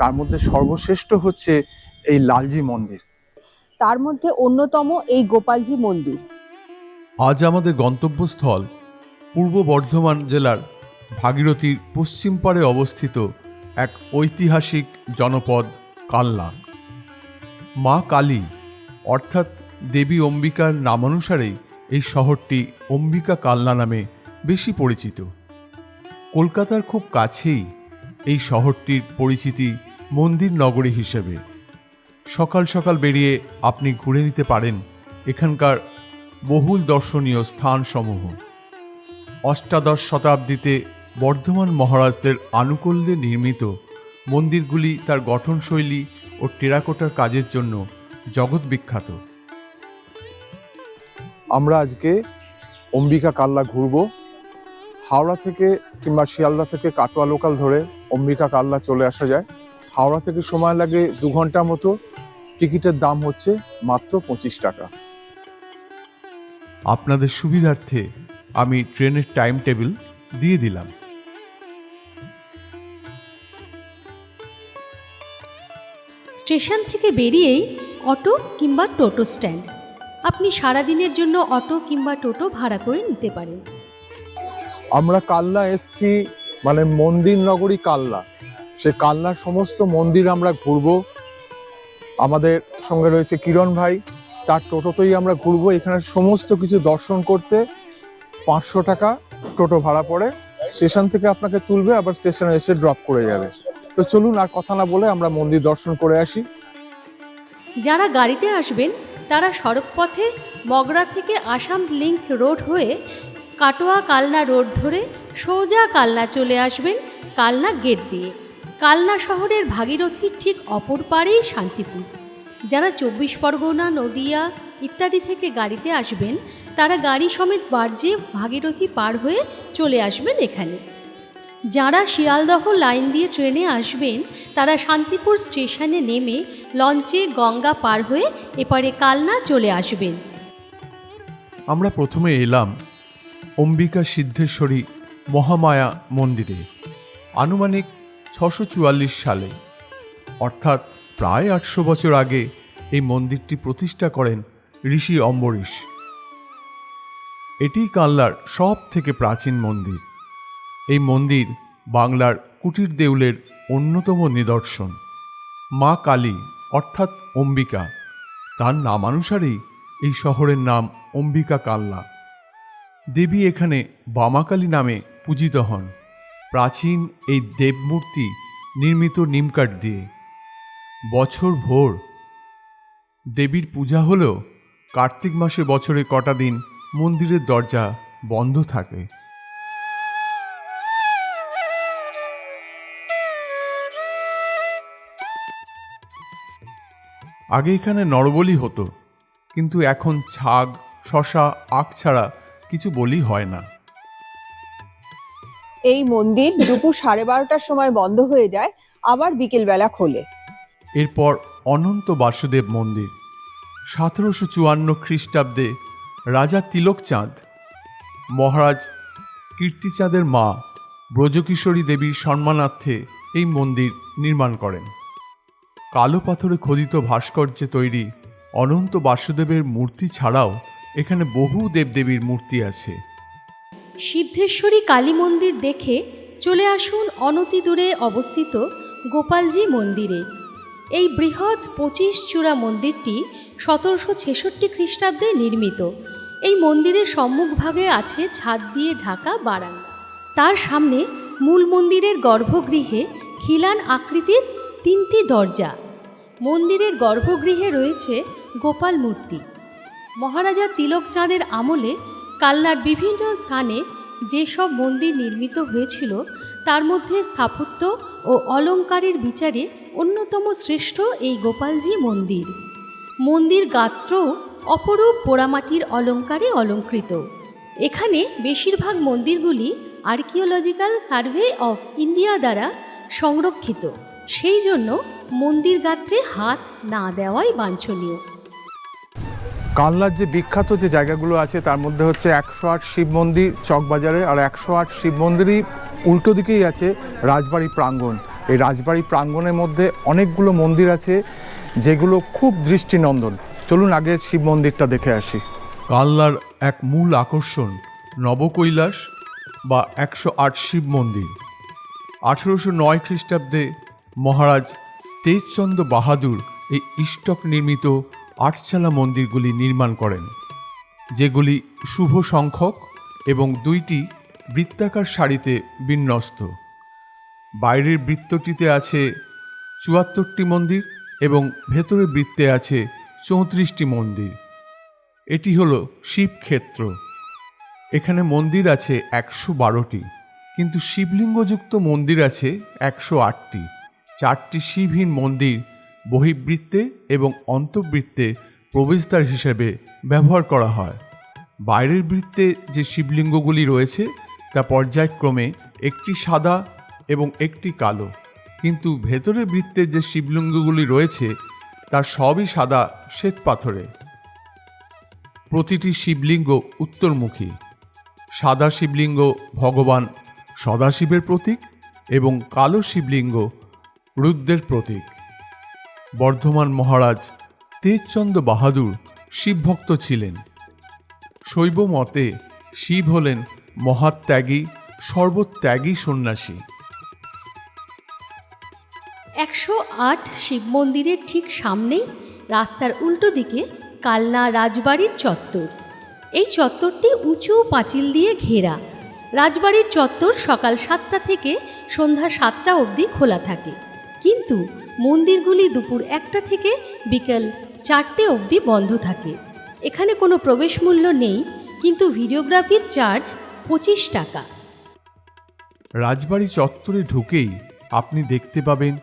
তার মধ্যে সর্বশ্রেষ্ঠ হচ্ছে এই লালজি মন্দির। তার মধ্যে অন্যতম এই গোপালজি মন্দির। আজ আমাদের গন্তব্যস্থল পূর্ব বর্ধমান জেলার ভাগীরথীর পশ্চিম পাড়ে অবস্থিত এক ঐতিহাসিক জনপদ কাল্লা। মা কালী অর্থাৎ দেবী অম্বিকার নামানুসারেই এই শহরটি অম্বিকা কাল্লা নামে বেশি পরিচিত। কলকাতার খুব কাছেই এই শহরটির পরিচিতি মন্দির নগরী হিসেবে। সকাল সকাল বেরিয়ে আপনি ঘুরে নিতে পারেন এখানকার বহুল দর্শনীয় স্থানসমূহ। অষ্টাদশ শতাব্দীতে বর্ধমান মহারাজদের আনুকূল্যে নির্মিত মন্দিরগুলি তার গঠনশৈলী ও টেরাকোটার কাজের জন্য জগৎ বিখ্যাত। আমরা আজকে অম্বিকা কাল্লা ঘুরবো। হাওড়া থেকে কিংবা শিয়ালদা থেকে কাটোয়া লোকাল ধরে অম্বিকা কাল্লা চলে আসা যায়। হাওড়া থেকে সময় লাগে দু ঘণ্টা মতো। টিকিটের দাম হচ্ছে মাত্র পঁচিশ টাকা। আপনাদের সুবিধার্থে আমি ট্রেনের টাইম টেবিল দিয়ে দিলাম। স্টেশন থেকে বেরিয়েই অটো কিংবা টোটো স্ট্যান্ড। আপনি সারাদিনের জন্য অটো কিংবা টোটো ভাড়া করে নিতে পারেন। আমরা কাল্লা এসছি মানে মন্দির নগরী কাল্লা। সে কাল্লার সমস্ত মন্দির আমরা ঘুরবো। আমাদের সঙ্গে রয়েছে কিরণ ভাই। তার টোটোতেই আমরা ঘুরবো। এখানে সমস্ত কিছু দর্শন করতে পাঁচশো টাকা টোটো ভাড়া পড়ে। স্টেশন থেকে আপনাকে তুলবে, আবার স্টেশনে এসে ড্রপ করে যাবে। তো চলুন আর কথা না বলে আমরা মন্দির দর্শন করে আসি। যারা গাড়িতে আসবেন, তারা সড়কপথে মগরা থেকে আসাম লিংক রোড হয়ে কাটোয়া কালনা রোড ধরে সোজা কালনা চলে আসবেন কালনা গেট দিয়ে। কালনা শহরের ভাগীরথীর ঠিক অপর পাড়েই শান্তিপুর। যারা চব্বিশ পরগনা, নদিয়া ইত্যাদি থেকে গাড়িতে আসবেন, তারা গাড়ি সমেত বার্জে ভাগীরথী পার হয়ে চলে আসবেন এখানে। যারা শিয়ালদহ লাইন দিয়ে ট্রেনে আসবেন, তারা শান্তিপুর স্টেশনে নেমে লঞ্চে গঙ্গা পার হয়ে এপারে কালনা চলে আসবেন। আমরা প্রথমে এলাম অম্বিকা সিদ্ধেশ্বরী মহামায়া মন্দিরে। আনুমানিক ছশো সালে। অর্থাৎ প্রায় আটশো বছর আগে এই মন্দিরটি প্রতিষ্ঠা করেন ঋষি অম্বরীশ। এটি কাল্লার সব থেকে প্রাচীন মন্দির। এই মন্দির বাংলার কুটির দেউলের অন্যতম নিদর্শন। মা কালী, অর্থাৎ অম্বিকা। তার নামানুসারেই এই শহরের নাম অম্বিকা কাল্লা দেবী এখানে বামাকালী নামে পূজিত হন। প্রাচীন এই দেবমূর্তি নির্মিত নিমকাঠ দিয়ে। বছর ভোর। দেবীর পূজা হলেও কার্তিক মাসে বছরে কটা দিন মন্দিরের দরজা বন্ধ থাকে। আগে এখানে নরবলি হতো, কিন্তু এখন ছাগ, শশা, আখ ছাড়া কিছু বলি হয় না। এই মন্দির দুপুর সাড়ে বারোটার সময় বন্ধ হয়ে যায়, আবার বিকেলবেলা খোলে। এরপর অনন্ত বাসুদেব মন্দির। সতেরোশো চুয়ান্ন খ্রিস্টাব্দে রাজা তিলকচাঁদ, মহারাজ কীর্তিচাঁদের মা ব্রজকিশোরী দেবীর সম্মানার্থে এই মন্দির নির্মাণ করেন। কালো পাথরে খোদিত ভাস্কর্যে তৈরি অনন্ত বাসুদেবের মূর্তি ছাড়াও এখানে বহু দেবদেবীর মূর্তি আছে। সিদ্ধেশ্বরী কালী মন্দির দেখে চলে আসুন অনতি দূরে অবস্থিত গোপালজি মন্দিরে। এই বৃহৎ পঁচিশ চূড়া মন্দিরটি সতেরোশো ছেষট্টি খ্রিস্টাব্দে নির্মিত। এই মন্দিরের সম্মুখভাগে আছে ছাদ দিয়ে ঢাকা বারান্দা তার সামনে মূল মন্দিরের গর্ভগৃহে খিলান আকৃতির তিনটি দরজা। মন্দিরের গর্ভগৃহে রয়েছে গোপাল মূর্তি। মহারাজা তিলকচাঁদের আমলে কালনার বিভিন্ন স্থানে যেসব মন্দির নির্মিত হয়েছিল, তার মধ্যে স্থাপত্য ও অলঙ্কারের বিচারে অন্যতম শ্রেষ্ঠ এই গোপালজি মন্দির। মন্দির গাত্র অপরূপ পোড়ামাটির অলঙ্কারে অলঙ্কৃত। এখানে বেশিরভাগ মন্দিরগুলি আর্কিওলজিক্যাল সার্ভে অফ ইন্ডিয়া দ্বারা সংরক্ষিত। সেই জন্য মন্দির গাত্রে হাত না দেওয়াই বাঞ্ছনীয়। কানলার যে বিখ্যাত যে জায়গাগুলো আছে, তার মধ্যে হচ্ছে একশো আট শিব মন্দির চকবাজারে আর একশো আট শিব মন্দিরই উল্টো দিকেই আছে রাজবাড়ি প্রাঙ্গণ। এই রাজবাড়ি প্রাঙ্গণের মধ্যে অনেকগুলো মন্দির আছে যেগুলো খুব দৃষ্টিনন্দন। চলুন আগে শিব মন্দিরটা দেখে আসি। কালনার এক মূল আকর্ষণ নবকৈলাস বা একশো আট শিব মন্দির। আঠেরোশো নয় খ্রিস্টাব্দে মহারাজ তেজচন্দ্র বাহাদুর এই ইষ্টক নির্মিত আটচালা মন্দিরগুলি নির্মাণ করেন, যেগুলি শুভ সংখ্যক এবং দুইটি বৃত্তাকার সারিতে বিন্যস্ত। বাইরের বৃত্তটিতে আছে চুয়াত্তরটি মন্দির এবং ভেতরের বৃত্তে আছে চৌত্রিশটি মন্দির। এটি হলো শিবক্ষেত্র এখানে মন্দির আছে একশো বারোটি, কিন্তু শিবলিঙ্গযুক্ত মন্দির আছে একশো আটটি। চারটি শিবহীন মন্দির বহির্বৃত্তে এবং অন্তর্বৃত্তে প্রবেশদ্বার হিসেবে ব্যবহার করা হয়। বাইরের বৃত্তে যে শিবলিঙ্গগুলি রয়েছে, তা পর্যায়ক্রমে একটি সাদা এবং একটি কালো। কিন্তু ভেতরের বৃত্তের যে শিবলিঙ্গগুলি রয়েছে তার সবই সাদা শ্বেত পাথরে। প্রতিটি শিবলিঙ্গ উত্তরমুখী। সাদা শিবলিঙ্গ ভগবান সদাশিবের প্রতীক এবং কালো শিবলিঙ্গ রুদ্রের প্রতীক। বর্ধমান মহারাজ তেজচন্দ্র বাহাদুর শিবভক্ত ছিলেন। শৈব মতে শিব হলেন মহাত্যাগী, সর্বত্যাগী সন্ন্যাসী। একশো আট শিব মন্দিরের ঠিক সামনেই রাস্তার উল্টো দিকে কালনা রাজবাড়ির চত্বর। এই চত্বরটি উঁচু পাঁচিল দিয়ে ঘেরা। রাজবাড়ির চত্বর সকাল সাতটা থেকে সন্ধ্যা সাতটা অবধি খোলা থাকে। কিন্তু মন্দিরগুলি দুপুর একটা থেকে বিকেল চারটে অবধি বন্ধ থাকে। এখানে কোনো প্রবেশ মূল্য নেই কিন্তু ভিডিওগ্রাফির চার্জ পঁচিশ টাকা। রাজবাড়ি চত্বরে ঢুকেই আপনি দেখতে পাবেন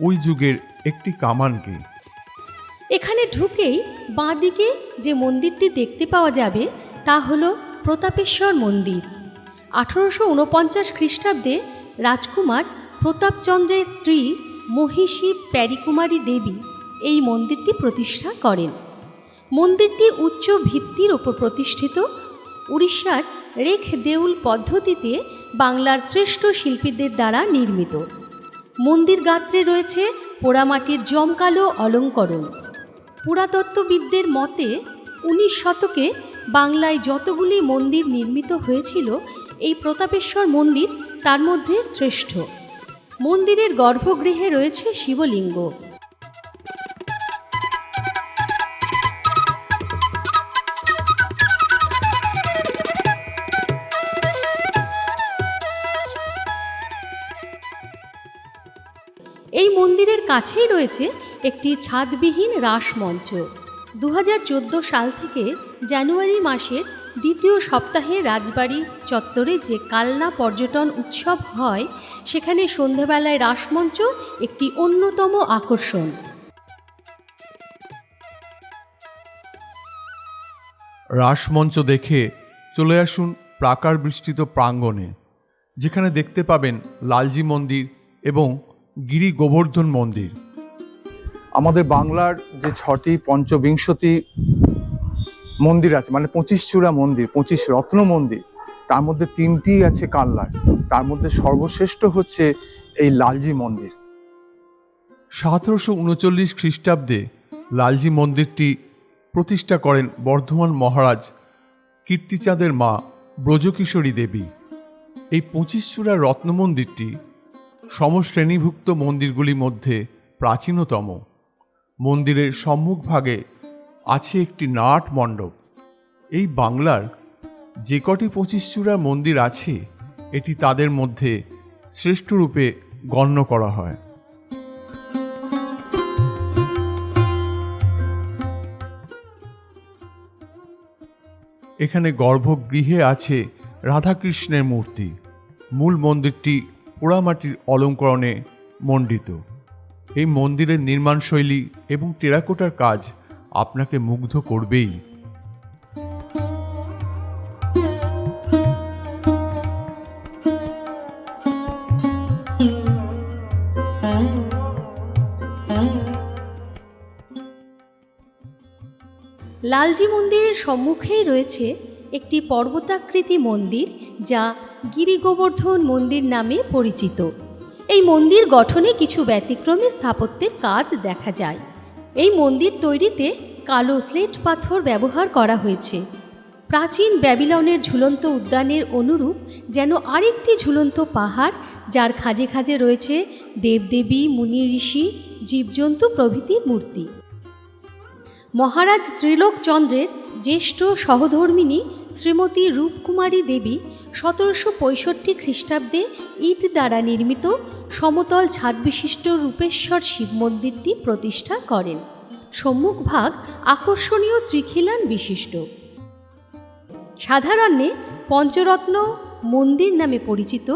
ওই যুগের একটি কামানকে। এখানে ঢুকেই বাঁদিকে যে মন্দিরটি দেখতে পাওয়া যাবে তা হল প্রতাপেশ্বর মন্দির। আঠারোশো উনপঞ্চাশ খ্রিস্টাব্দে রাজকুমার প্রতাপচন্দ্রের স্ত্রী মহিষী প্যারিকুমারী দেবী এই মন্দিরটি প্রতিষ্ঠা করেন। মন্দিরটি উচ্চ ভিত্তির ওপর প্রতিষ্ঠিত। উড়িষ্যার রেখ দেউল পদ্ধতিতে বাংলার শ্রেষ্ঠ শিল্পীদের দ্বারা নির্মিত। মন্দির গাত্রে রয়েছে পোড়ামাটির জমকালো অলঙ্করণ। পুরাতত্ত্ববিদদের মতে, উনিশ শতকে বাংলায় যতগুলি মন্দির নির্মিত হয়েছিল, এই প্রতাপেশ্বর মন্দির তার মধ্যে শ্রেষ্ঠ। মন্দিরের গর্ভগৃহে রয়েছে শিবলিঙ্গ। এই মন্দিরের কাছেই রয়েছে একটি ছাদবিহীন রাসমঞ্চ। দু হাজার চোদ্দ সাল থেকে জানুয়ারি মাসের দ্বিতীয় সপ্তাহে রাজবাড়ি চত্বরে যে কালনা পর্যটন উৎসব হয় সেখানে সন্ধেবেলায় রাসমঞ্চ একটি অন্যতম আকর্ষণ। রাসমঞ্চ দেখে চলে আসুন প্রাকার বিস্তৃত প্রাঙ্গণে যেখানে দেখতে পাবেন লালজি মন্দির এবং গিরি গোবর্ধন মন্দির। আমাদের বাংলার যে ছটি পঞ্চবিংশতি মন্দির আছে মানে পঁচিশ চূড়া মন্দির, পঁচিশ রত্ন মন্দির। তার মধ্যে তিনটি আছে কাল্লার তার মধ্যে সর্বশ্রেষ্ঠ হচ্ছে এই লালজি মন্দির। সতেরোশো উনচল্লিশ খ্রিস্টাব্দে লালজি মন্দিরটি প্রতিষ্ঠা করেন বর্ধমান মহারাজ কীর্তিচাঁদের মা ব্রজকিশোরী দেবী। এই পঁচিশ চূড়া রত্ন মন্দিরটি সমশ্রেণীভুক্ত মন্দিরগুলির মধ্যে প্রাচীনতম। মন্দিরের সম্মুখভাগে আছে একটি নাট মণ্ডপ। এই বাংলার যে কটি পঁচিশ চূড়া মন্দির আছে, এটি তাদের মধ্যে শ্রেষ্ঠরূপে গণ্য করা হয়। এখানে গর্ভগৃহে আছে রাধাকৃষ্ণের মূর্তি। মূল মন্দিরটি পোড়ামাটির অলঙ্করণে মণ্ডিত। এই মন্দিরের নির্মাণশৈলী এবং টেরাকোটার কাজ আপনাকে মুগ্ধ করবেই। লালজি মন্দিরের সম্মুখেই রয়েছে একটি পর্বতাকৃতি মন্দির, যা গিরি গোবর্ধন মন্দির নামে পরিচিত। এই মন্দির গঠনে কিছু ব্যতিক্রমী স্থাপত্যের কাজ দেখা যায়। এই মন্দির তৈরিতে কালো স্লেট পাথর ব্যবহার করা হয়েছে। প্রাচীন ব্যাবিলনের ঝুলন্ত উদ্যানের অনুরূপ যেন আরেকটি ঝুলন্ত পাহাড় যার খাজে খাজে রয়েছে দেবদেবী, মুনি ঋষি, জীবজন্তু প্রভৃতির মূর্তি। মহারাজ ত্রিলোকচন্দ্রের জ্যেষ্ঠ সহধর্মিণী শ্রীমতী রূপকুমারী দেবী সতেরোশো পঁয়ষট্টি খ্রিস্টাব্দে ইট দ্বারা নির্মিত সমতল ছাদবিশিষ্ট রূপেশ্বর শিব মন্দিরটি প্রতিষ্ঠা করেন। সম্মুখভাগ আকর্ষণীয় ত্রিখিলান বিশিষ্ট। সাধারণে পঞ্চরত্ন মন্দির নামে পরিচিত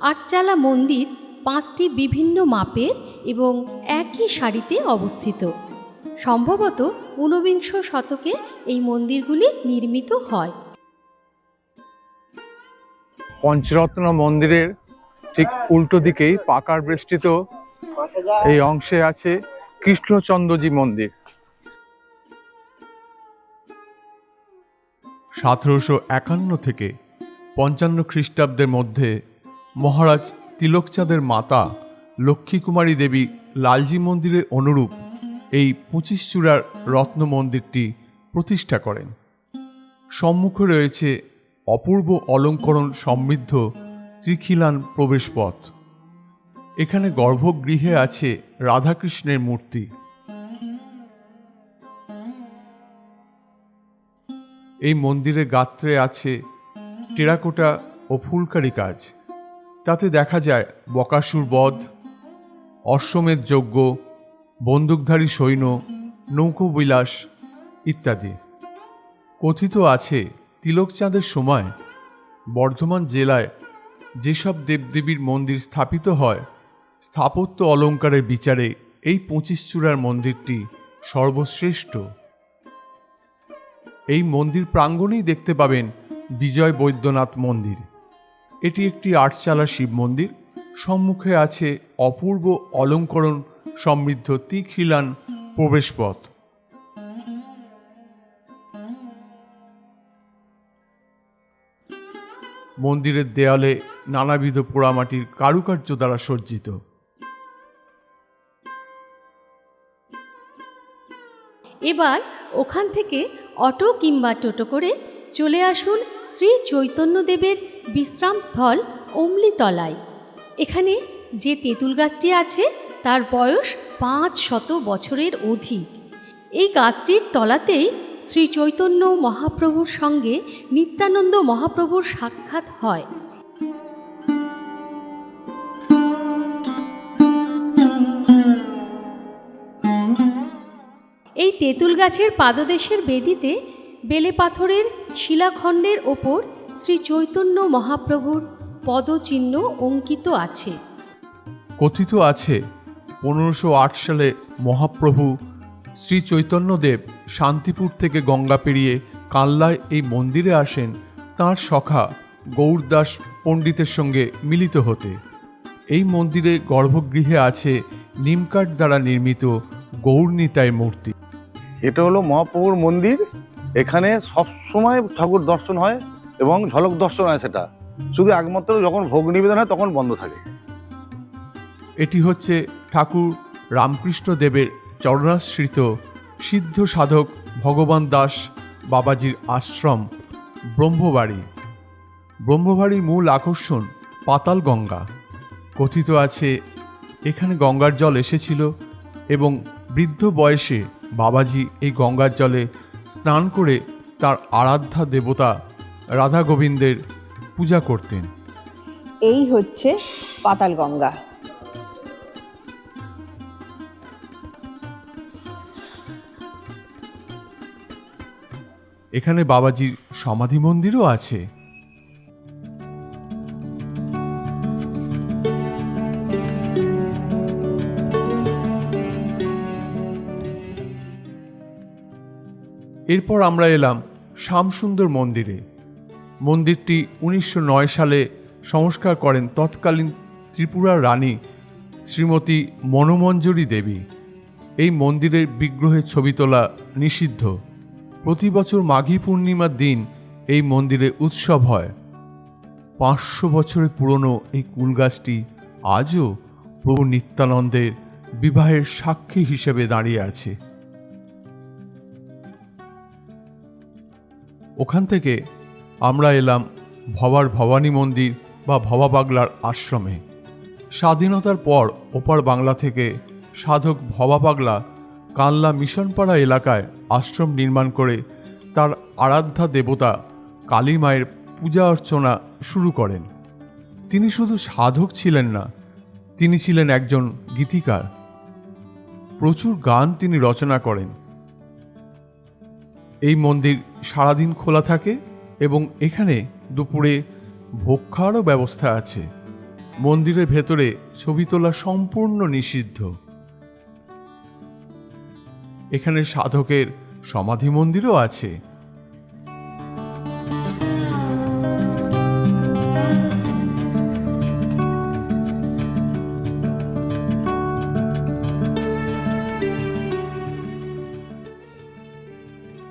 আটচালা মন্দির পাঁচটি বিভিন্ন মাপের এবং একই সারিতে অবস্থিত। সম্ভবত ঊনবিংশ শতকে এই মন্দিরগুলি নির্মিত হয়। পঞ্চরত্ন মন্দিরের ঠিক উল্টো দিকেই পাকার বেষ্টিত এই অংশে আছে কৃষ্ণচন্দ্রজি মন্দির। সতেরোশো একান্ন থেকে পঞ্চান্ন খ্রিস্টাব্দের মধ্যে মহারাজ তিলকচাঁদের মাতা লক্ষ্মীকুমারী দেবী লালজি মন্দিরের অনুরূপ এই পঁচিশ চূড়ার রত্ন মন্দিরটি প্রতিষ্ঠা করেন। সম্মুখে রয়েছে অপূর্ব অলঙ্করণ সমৃদ্ধ ত্রিখিলান প্রবেশপথ। এখানে গর্ভগৃহে আছে রাধাকৃষ্ণের মূর্তি। এই মন্দিরের গাত্রে আছে টেরাকোটা ও ফুলকারি কাজ। তাতে দেখা যায় বকাসুর বধ, অশ্বমেধ যজ্ঞ, বন্দুকধারী সৈন্য নৌকোবিলাস ইত্যাদি। কথিত আছে তিলকচাঁদের সময় বর্ধমান জেলায় যেসব দেবদেবীর মন্দির স্থাপিত হয়, স্থাপত্য অলঙ্কারের বিচারে এই পঁচিশ চূড়ার মন্দিরটি সর্বশ্রেষ্ঠ। এই মন্দির প্রাঙ্গণেই দেখতে পাবেন বিজয় বৈদ্যনাথ মন্দির। এটি একটি আটচালা শিব মন্দির। সম্মুখে আছে অপূর্ব অলঙ্করণ সমৃদ্ধ তিখিলান প্রবেশপথ। মন্দিরের দেয়ালে নানাবিধ পোড়ামাটির কারুকার্য দ্বারা সজ্জিত। এবার ওখান থেকে অটো কিংবা টোটো করে চলে আসুন শ্রী চৈতন্যদেবের বিশ্রামস্থল অমলিতলায়। এখানে যে তেঁতুল গাছটি আছে, তার বয়স পাঁচ শত বছরের অধিক। এই গাছটির তলাতেই শ্রী চৈতন্য মহাপ্রভুর সঙ্গে নিত্যানন্দ মহাপ্রভুর সাক্ষাৎ হয়। এই তেঁতুল গাছের পাদদেশের বেদিতে বেলে পাথরের শিলাখণ্ডের ওপর শ্রী চৈতন্য মহাপ্রভুর পদচিহ্ন অঙ্কিত আছে। কথিত আছে, পনেরোশো সালে মহাপ্রভু শ্রী চৈতন্যদেব শান্তিপুর থেকে গঙ্গা পেরিয়ে কাল্লায় এই মন্দিরে আসেন তাঁর সখা গৌরদাস পণ্ডিতের সঙ্গে মিলিত হতে। এই মন্দিরে গর্ভগৃহে আছে নিমকাঠ দ্বারা নির্মিত গৌরনীতায় মূর্তি। এটা হলো মহাপ্রভুর মন্দির। এখানে সব সময় ঠাকুর দর্শন হয় এবং ঝলক দর্শন হয় সেটা। শুধু একমাত্র যখন ভোগ নিবেদন হয় তখন বন্ধ থাকে। এটি হচ্ছে ঠাকুর রামকৃষ্ণ দেবের চরণাশ্রিত সিদ্ধ সাধক ভগবান দাস বাবাজির আশ্রম, ব্রহ্মবাড়ি। ব্রহ্মবাড়ির মূল আকর্ষণ পাতাল গঙ্গা। কথিত আছে, এখানে গঙ্গার জল এসেছিল এবং বৃদ্ধ বয়সে বাবাজি এই গঙ্গার জলে স্নান করে তার আরাধ্যা দেবতা রাধা গোবিন্দের পূজা করতেন। এই হচ্ছে পাতাল গঙ্গা। এখানে বাবাজির সমাধি মন্দিরও আছে। এরপর আমরা এলাম শ্যামসুন্দর মন্দিরে। মন্দিরটি উনিশশো নয় সালে সংস্কার করেন তৎকালীন ত্রিপুরার রানী শ্রীমতী মনোমঞ্জরী দেবী। এই মন্দিরের বিগ্রহের ছবি তোলা নিষিদ্ধ। প্রতি বছর মাঘী পূর্ণিমার দিন এই মন্দিরে উৎসব হয়। পাঁচশো বছরের পুরনো এই কুলগাছটি আজও প্রভু নিত্যানন্দের বিবাহের সাক্ষী হিসেবে দাঁড়িয়ে আছে। ওখান থেকে আমরা এলাম ভবার ভবানী মন্দির বা ভবা পাগলার আশ্রমে। স্বাধীনতার পর ওপার বাংলা থেকে সাধক ভবা পাগলা কানলা মিশনপাড়া এলাকায় আশ্রম নির্মাণ করে তার আরাধ্যা দেবতা কালী মায়ের পূজা অর্চনা শুরু করেন। তিনি শুধু সাধক ছিলেন না, তিনি ছিলেন একজন গীতিকার। প্রচুর গান তিনি রচনা করেন। এই মন্দির সারাদিন খোলা থাকে এবং এখানে দুপুরে ভোগ খাওয়ারও ব্যবস্থা আছে। মন্দিরের ভেতরে ছবি তোলা সম্পূর্ণ নিষিদ্ধ। এখানে সাধকের সমাধি মন্দিরও আছে।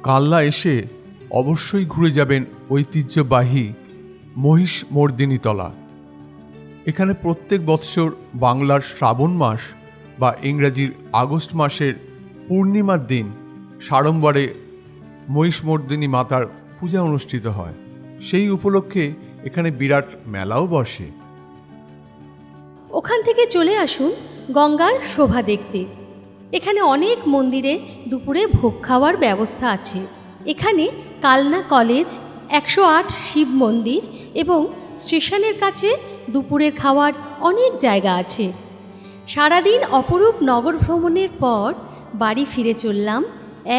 কাল্লা এসে অবশ্যই ঘুরে যাবেন ঐতিহ্যবাহী মহিষ মর্দিনী তলা এখানে প্রত্যেক বৎসর বাংলার শ্রাবণ মাস বা ইংরাজির আগস্ট মাসের পূর্ণিমার দিন সাড়ম্বরে মহিষমর্দিনী মাতার পূজা অনুষ্ঠিত হয়। সেই উপলক্ষে এখানে বিরাট মেলাও বসে। ওখান থেকে চলে আসুন গঙ্গার শোভা দেখতে। এখানে অনেক মন্দিরে দুপুরে ভোগ খাওয়ার ব্যবস্থা আছে। এখানে কালনা কলেজ, একশো আট শিব মন্দির এবং স্টেশনের কাছে দুপুরের খাওয়ার অনেক জায়গা আছে। সারাদিন অপরূপ নগর ভ্রমণের পর বাড়ি ফিরে চললাম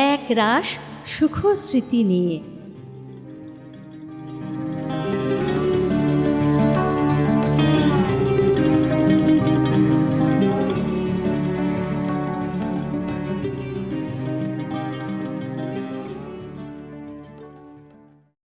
এক রাস সুখ স্মৃতি নিয়ে।